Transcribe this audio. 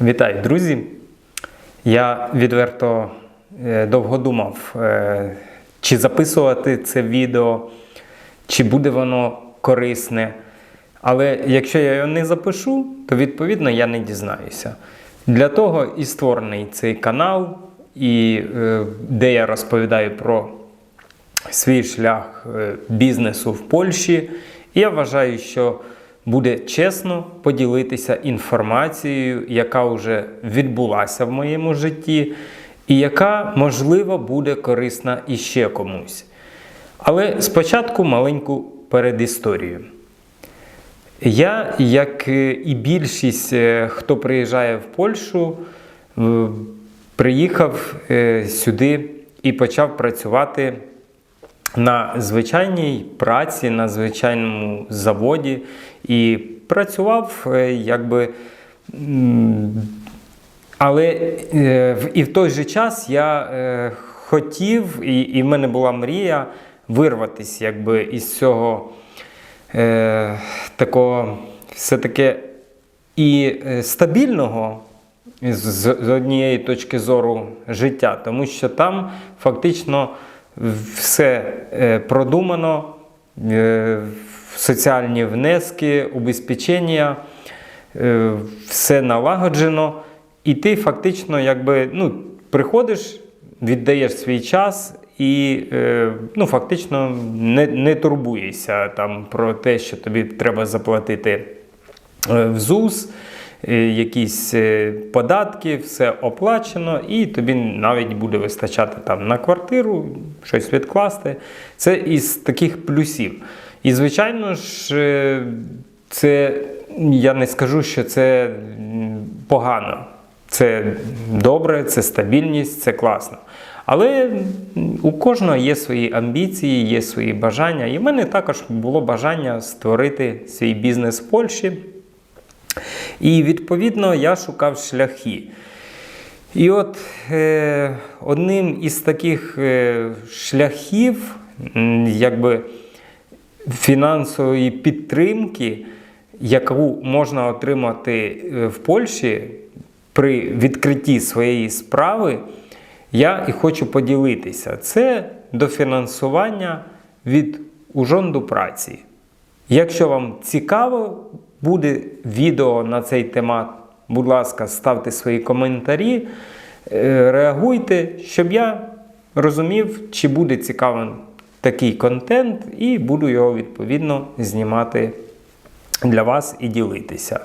Вітаю, друзі! Я відверто е, довго думав, е, чи записувати це відео, чи буде воно корисне. Але якщо я його не запишу, то відповідно я не дізнаюся. Для того і створений цей канал, і, е, де я розповідаю про свій шлях бізнесу в Польщі. І я вважаю, що буде чесно поділитися інформацією, яка вже відбулася в моєму житті, і яка, можливо, буде корисна іще комусь. Але спочатку маленьку передісторію. Я, як е, і більшість, е, хто приїжджає в Польщу, е, приїхав сюди і почав працювати на звичайній праці, на звичайному заводі і працював е, якби. Але е, і в той же час я е, хотів, і, і в мене була мрія вирватися якби, із цього е, такого все-таки і стабільного з з однієї точки зору життя, тому що там фактично все е, продумано, е, соціальні внески, убезпечення, е, все налагоджено, і ти фактично якби, ну, приходиш, віддаєш свій час. І ну, фактично не, не турбуєшся там, про те, що тобі треба заплатити в ЗУС, якісь е, податки, все оплачено, і тобі навіть буде вистачати там на квартиру, щось відкласти. Це із таких плюсів. І, звичайно ж, е, це я не скажу, що це погано. Це добре, це стабільність, це класно. Але у кожного є свої амбіції, є свої бажання. І в мене також було бажання створити свій бізнес в Польщі. І відповідно я шукав шляхи. І от е, одним із таких е, шляхів, якби фінансової підтримки, яку можна отримати е, в Польщі при відкритті своєї справи, я і хочу поділитися. Це дофінансування від Ужонду праці. Якщо вам цікаво буде відео на цей темат, будь ласка, ставте свої коментарі, е, реагуйте, щоб я розумів, чи буде цікавим такий контент, і буду його відповідно знімати для вас і ділитися.